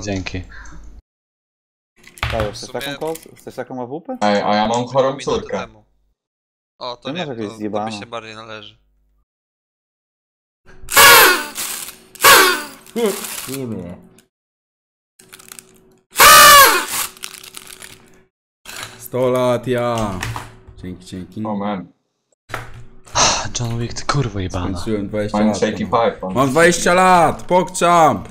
Dzięki. Dajesz, W chcesz sumie- taką? Chcesz taką AWP? Ej, a ja mam chorą Minutę córkę. temu. O, to Ty nie, masz to, jakieś to zjebane. się bardziej należy. Imię. Sto lat ja. Dzięki, dzięki. O man, John Wick, ty kurwa jebana. Skończyłem 20 mam lat. shaky pipe. Mam 20 lat! Pokczam!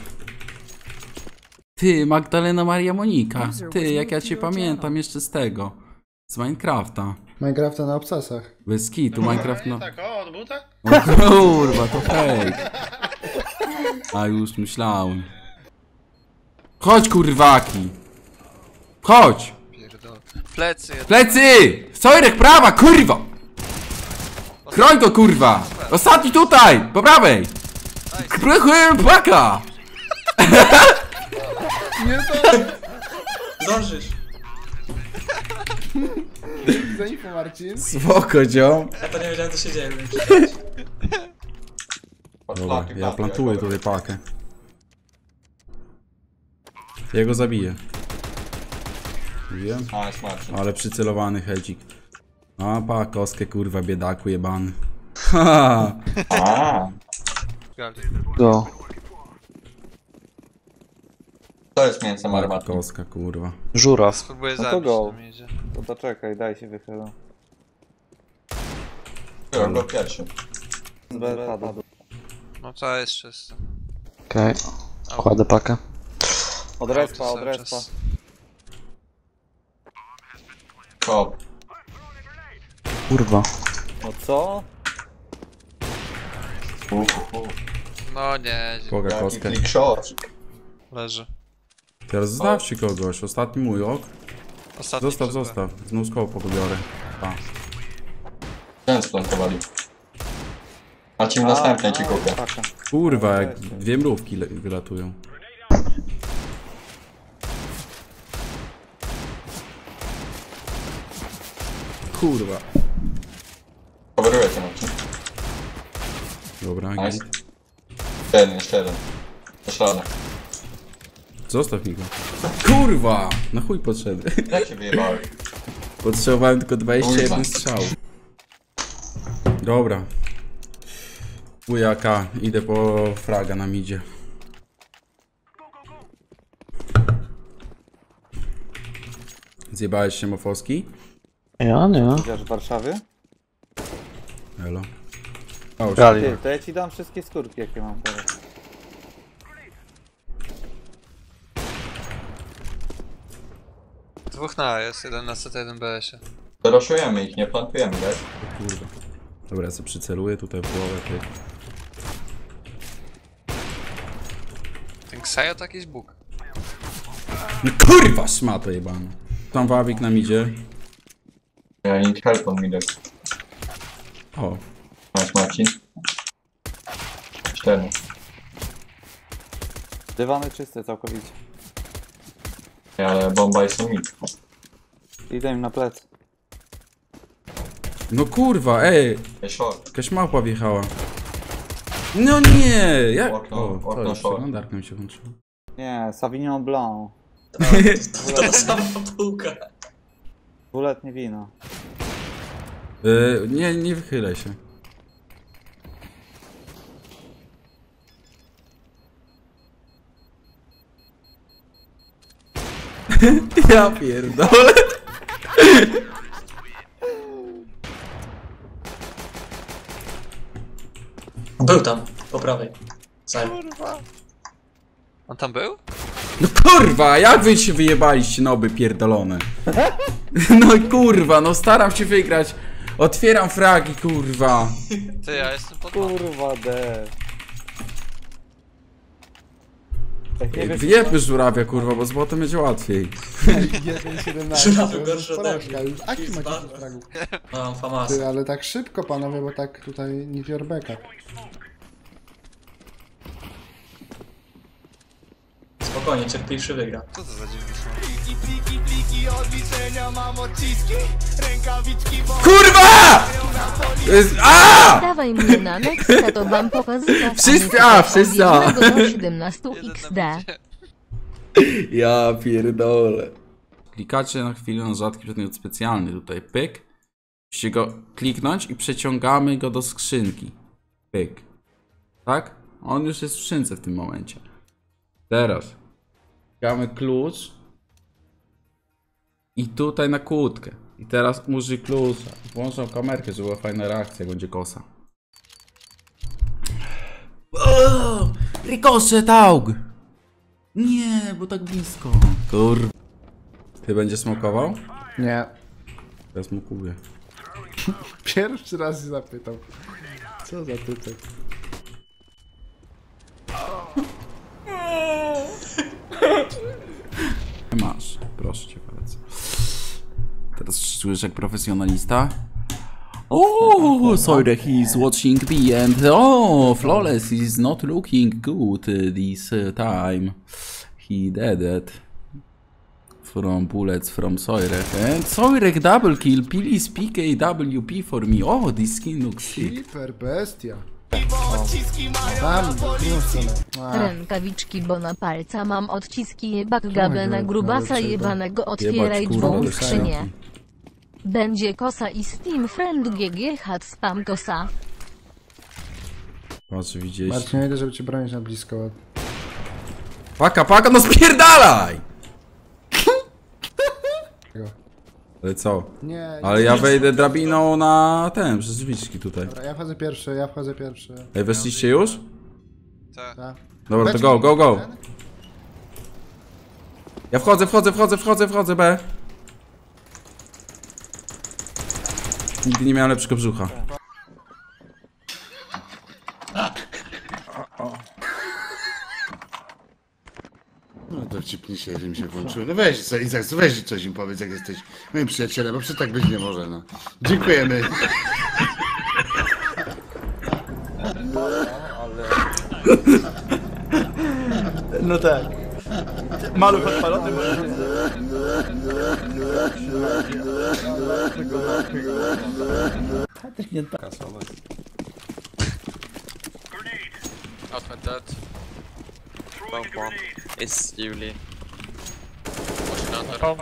Ty, Magdalena Maria Monika. Ty, jak ja cię pamiętam jeszcze z tego. Z Minecrafta. Minecrafta na obcasach. Bez kitu, Minecraft no... Tak, o, od buta? O kurwa, to fake. A już myślałem. Chodź kurwaki! Chodź! Plecy. Plecy! Sojrek, prawa, kurwa! Chroń go, kurwa! Ostatni tutaj! Po prawej! Krychy, płaka! Zdążysz. Za info, Marcin. Spoko, ziom. Ja to nie wiedziałem co się dzieje. więc- Dobra, ja plantuję tutaj pakę. Ja go zabiję. Wiem, A, ale przycelowany hedzik. A, pa, kostkę, kurwa, biedaku jebany. Ha! A, Gali. To jest mięso Mała marmatne. kostka, kurwa. Żuraw. Spróbuję No to zabić go. na midzie. To to czekaj, daj się wychylę. Biorę go pierwszy. Z B padł. No to jest czysto. Okej. Kładę pakę. Od respa, od cały respa. czas. Kop. Kurwa. No co? Uh, uh, uh. No nie, Boga Jaki kostkę. click shot. leży. Teraz zostawcie kogoś, ostatni mój ok. Ostatni Zostaw, zostaw. Znów skopo pobiorę. A. Ten splantowali. A ci następnej ci kupię. Kurwa, jak dwie mrówki wylatują. Kurwa. Coveruję ten odcinek. Dobra, Nice. Jeden, jeszcze jeden. Poszlany. Zostaw mi go. Kurwa! Na chuj podszedłem. Jak się wyjebałeś? Potrzebowałem tylko 21 Kurwa. strzał. Dobra. Ujaka, idę po fraga na midzie. Zjebałeś się Mofowski? Ja nie. Idziesz w Warszawie? Elo. O. Ty, to ja ci dam wszystkie skórki, jakie mam teraz. Dwóch na A jest, jeden na CT, jeden BS-ie. Roszujemy ich, nie plantujemy, tak? kurwa. Dobra, ja sobie przyceluję tutaj w głowę. Ty. Ten Xayo to jakiś bóg. No kurwa, szmato jebana. Tam wawik nam idzie. Ja need help on midek. O, Masz Marcin? Cztery. Dywany czyste całkowicie. Ale bomba jest mid. Idę im na plec. no kurwa, ej, Jest short. jakaś małpa wjechała. No nie, jak? Okno, O, okno to już szło. przeglądarka mi się włączyła. Nie, Savignon Blanc. To ta sama półka. Dwuletnie wino. Y, nie, nie wychylaj się. ja pierdolę. Był tam, po prawej. Sam. On tam był? No kurwa, jak wy się wyjebaliście noby pierdolone? No kurwa, no staram się wygrać. Otwieram fragi, kurwa. Ty, ja jestem pod Kurwa de. Wiesz, Wyjebmy żurawia, kurwa, bo z botem będzie łatwiej. 1,17. Żurawy gorsze porażka. Już Aki macie. Mam famasy. Ty, ale tak szybko panowie, bo tak tutaj nie your Spokojnie, cierpliwszy wygra. Co to za dziwny są? Kurwa! Y, A! Dawaj mnie na Nexta, to wam pokazywać. Wszyscy- a, wszyscy, a. do 17 Jeden XD. Ja pierdolę. Klikacie na chwilę na rzadki przedmiot specjalny tutaj, pyk. Musicie go kliknąć i przeciągamy go do skrzynki. Pyk. Tak? On już jest w skrzynce w tym momencie. Teraz. Klikamy klucz. I tutaj na kłódkę. I teraz użyj klucza. Włączam kamerkę, żeby była fajna reakcja, jak będzie kosa. O! Ricochet aug! Nie, bo tak blisko. Kur... Ty będziesz smokował? Nie. Ja smokuję. Pierwszy raz się zapytał. Co za typek? Masz, proszę cię bardzo. Teraz czujesz jak profesjonalista? Oh, sorry, he's watching the end. Oh, flawless is not looking good this time. He dead it. From bullets from Soirek. And Soirek double kill. Please PKWP for me. Oh, this skin looks sick. Hiper bestia. A, Rękawiczki, bo na palca mam odciski jebak gabę grubasa jebanego otwieraj te skrzynię. Będzie kosa i Steam Friend GG hat spam kosa. Patrz, widzieliście. Marcin, ja idę, żeby cię bronić na blisko. Paka, paka, no spierdalaj! Tego. Ale co? Nie, Ale ja wejdę drabiną na ten, przez drzwiczki tutaj. Dobra, ja wchodzę pierwszy, ja wchodzę pierwszy. Ej, weszliście już? Tak. Dobra, to go, go, go. Ja wchodzę, wchodzę, wchodzę, wchodzę, wchodzę, B. Nigdy nie miałem lepszego brzucha. No to wcipnij się, że mi się włączyło. No weź, co- Izak, weź coś im powiedz, jak jesteś moim przyjacielem, bo przecież tak być nie może, no. Dziękujemy. No tak. Maluch odpalony może Patrick niet pakken. Grenade. Out went dead. Bomb bomb. It's Julie. Pushing under. Bomb.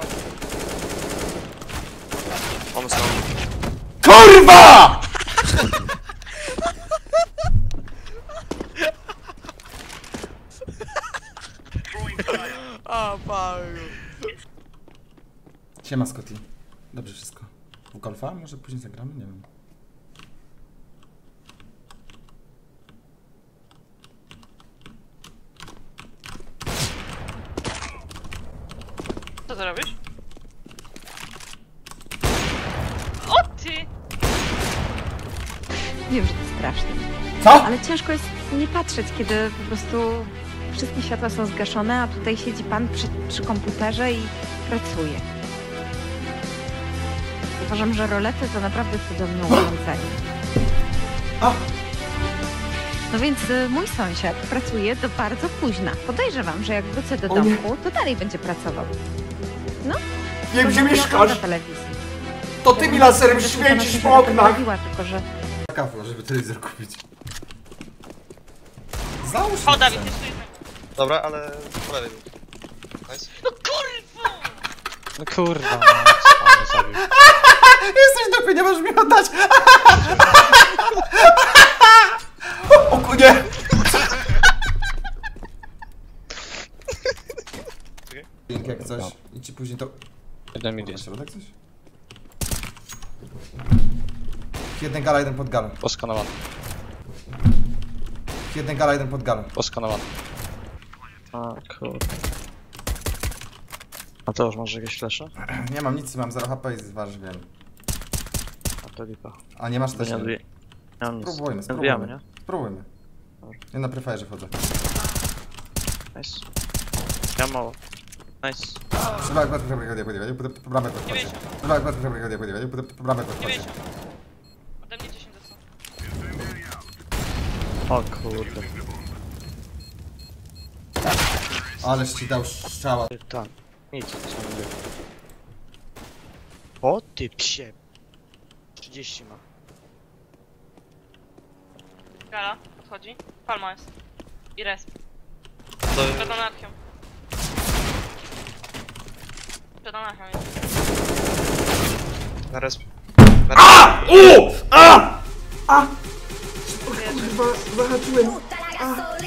Almost gone. KURWA! Siema Scotty. Dobrze wszystko. W golfa? Może później zagramy? Nie wiem. Co ty robisz? O ty! Wiem, że to straszne. Co? Ale ciężko jest nie patrzeć, kiedy po prostu wszystkie światła są zgaszone, a tutaj siedzi pan przy, przy komputerze i pracuje. Uważam, że rolety to naprawdę cudowne urządzenie. A! No więc y, mój sąsiad pracuje do bardzo późna. Podejrzewam, że jak wrócę do O nie. domku, to dalej będzie pracował. No, Nie gdzie Może mieszkasz? na telewizji. To tymi laserem Zresztą świecisz się oknach! Mówiła, tylko że Kafla, żeby telewizor kupić. Załóż O, mi. Dobra, ale po lewej był. Nice. No kurwa! No kurwa, no, zrobił? Jesteś dupy, nie możesz mi oddać! O ku- nie! Link jak coś. I ci później to... Jeden mid Na jest. środek coś? Jeden gala, jeden pod galą. Poskanowany, Jeden gala, jeden pod galą. poskanowany. A kurde. A to już masz jakieś flesze? Nie mam nic, mam 0 HP i zważ wiem. A to lipa. A nie masz To też nie nie. mam nic. Spróbujmy, spróbujmy. nie? Spróbujmy. Dobra. Ja na prefajerze wchodzę. Nice. Ja mało. Nice. Przybak, bat, przybak, chodź, chodź, chodź, po bramę przybak, chodź, chodź, chodź, po bramę. 90. Ode mnie 10 dostał. O kurde. Ależ ci dał strzała. Tak. Nic, co nie było. O ty psie. 30 ma. Gala, odchodzi. Palma jest. I resp. To Przed anarchią. na nachem jest. Na resp. A! U! A! A! Kurwa, zahaczyłem. A!